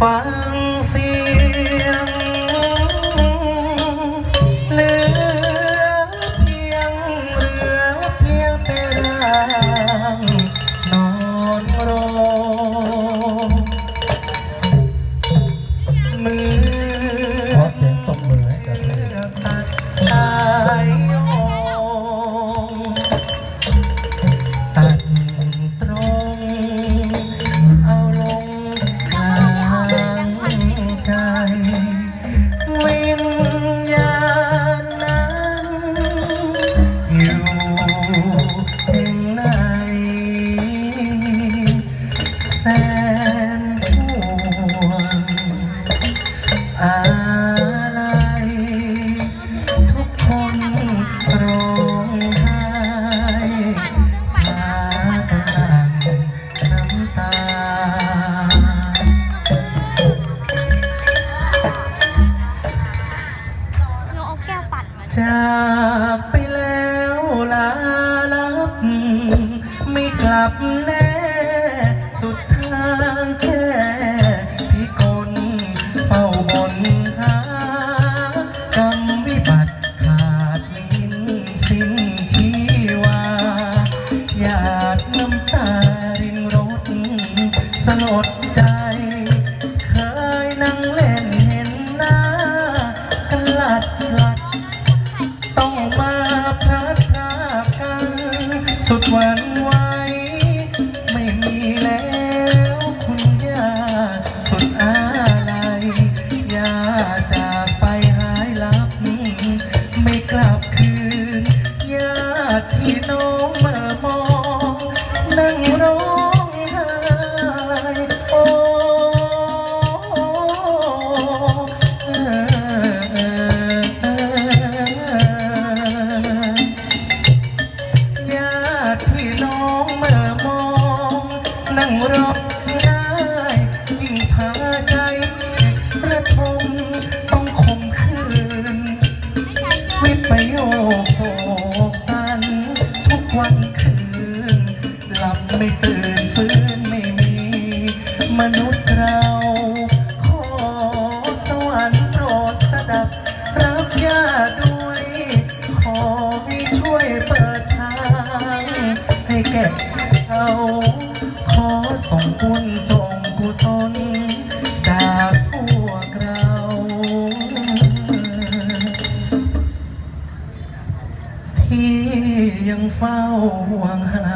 ฟั จากไปแล้วลาลับ ไม่กลับแน่ สุดทางแค่พี่คนเฝ้าบนหากรรมวิบัติขาดมินสิ้นชีวาหยาดน้ำตารินรถสลดใจ น้องเมื่อมองนั่งร้องไห้โอ้เออญาติพี่น้องเมื่อมองนั่งร้องไห้ยิ่งพาใจประทมต้องคมคืนวิปโยค ฟื้นไม่มี มนุษย์เรา ขอสวรรค์โปรดสดับ รับญาติด้วย ขอให้ช่วยเปิดทาง ให้แก่เขาขอส่งบุญส่งกุศล ที่ยังเฝ้าหวังหา